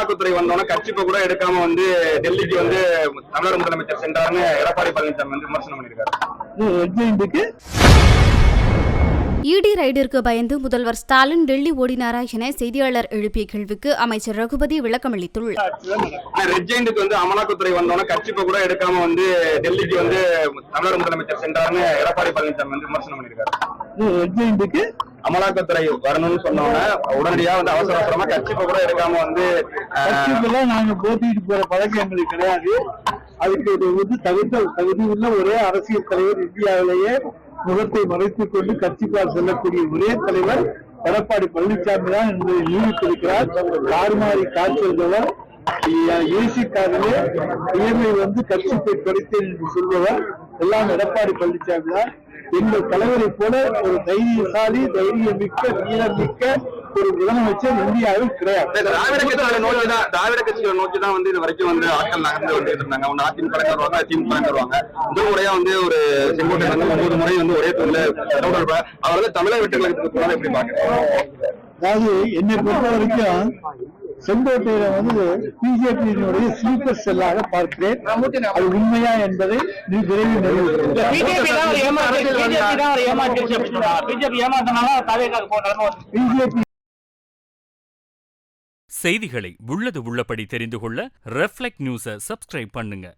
அமலாக்கத்துறை வந்தோடனே கட்சிப்ப கூட எடுக்காம வந்து டெல்லிக்கு வந்து தமிழக முதலமைச்சர் சென்றாருன்னு எடப்பாடி பழனிசாமி வந்து விமர்சனம் பண்ணியிருக்காரு. இடி ரைடிற்கு பயந்து முதல்வர் ஸ்டாலின் டெல்லி ஓடினாரா என செய்தியாளர் எழுப்பிய கேள்விக்கு அமைச்சர் ரகுபதி விளக்கமளித்துள்ளார் ரெட் ஜெயின்ட்டுக்கு வந்து அமலாக்கத்துறை வந்தோடனே கட்சிப்ப கூட எடுக்காம வந்து டெல்லிக்கு வந்து தமிழக முதலமைச்சர் சென்றாருன்னு எடப்பாடி பழனிசாமி வந்து விமர்சனம் பண்ணியிருக்காரு. அமலாக்கத்துறை வரணும்னு சொன்னோன்னே உடனடியா வந்து அவசர அவசரமா கட்சிப்ப கூட எடுக்காம வந்து நாங்க போட்டிட்டு போற பழக்கம் எங்களுக்கு கிடையாது. அதுக்கு இது வந்து தகுந்த தகுதி உள்ள ஒரே அரசியல் தலைவர் இந்தியாவிலேயே முகத்தை மறைத்துக் கொண்டு கட்சிக்கார் செல்லக்கூடிய ஒரே தலைவர் எடப்பாடி பழனிசாமி தான் என்பதை நிரூபித்திருக்கிறார். கார்மாரி காய்ச்சல்பவர் ஏசி காரிலே இஎம்ஐ வந்து கட்சித்தை படித்தேன் என்று சொல்பவர் எல்லாம் எடப்பாடி பழனிசாமி தான். எங்கள் தலைவரை போல ஒரு தைரியசாலி தைரியமிக்க வீரமிக்க ஒரு முதலமைச்சர் இந்தியாவில் கிடையாது. இந்த திராவிட கட்சிகளை நோக்கி தான் திராவிட கட்சிகளை நோக்கி தான் வந்து இது வரைக்கும் வந்து ஆட்கள் நகர்ந்து வந்துட்டு இருந்தாங்க ஒன்று அதிமுக வருவாங்க திமுக கலந்து வருவாங்க முதல் முறையா வந்து ஒரு செங்கோட்டை வந்து ஒன்பது முறை வந்து ஒரே தொழில அவர் வந்து தமிழக வெட்டுகளுக்கு போனதை எப்படி பாக்குறேன் அதாவது என்னை பொறுத்த வரைக்கும் செங்கோட்டையில வந்து பிஜேபியினுடைய ஸ்லீப்பர் செல்லாக பார்க்கிறேன். அது உண்மையா என்பதை நீ விரைவில் பிஜேபி செய்திகளை உள்ளது உள்ளபடி தெரிந்து கொள்ள ரெஃப்ளெக்ட் நியூஸை சப்ஸ்கிரைப் பண்ணுங்க.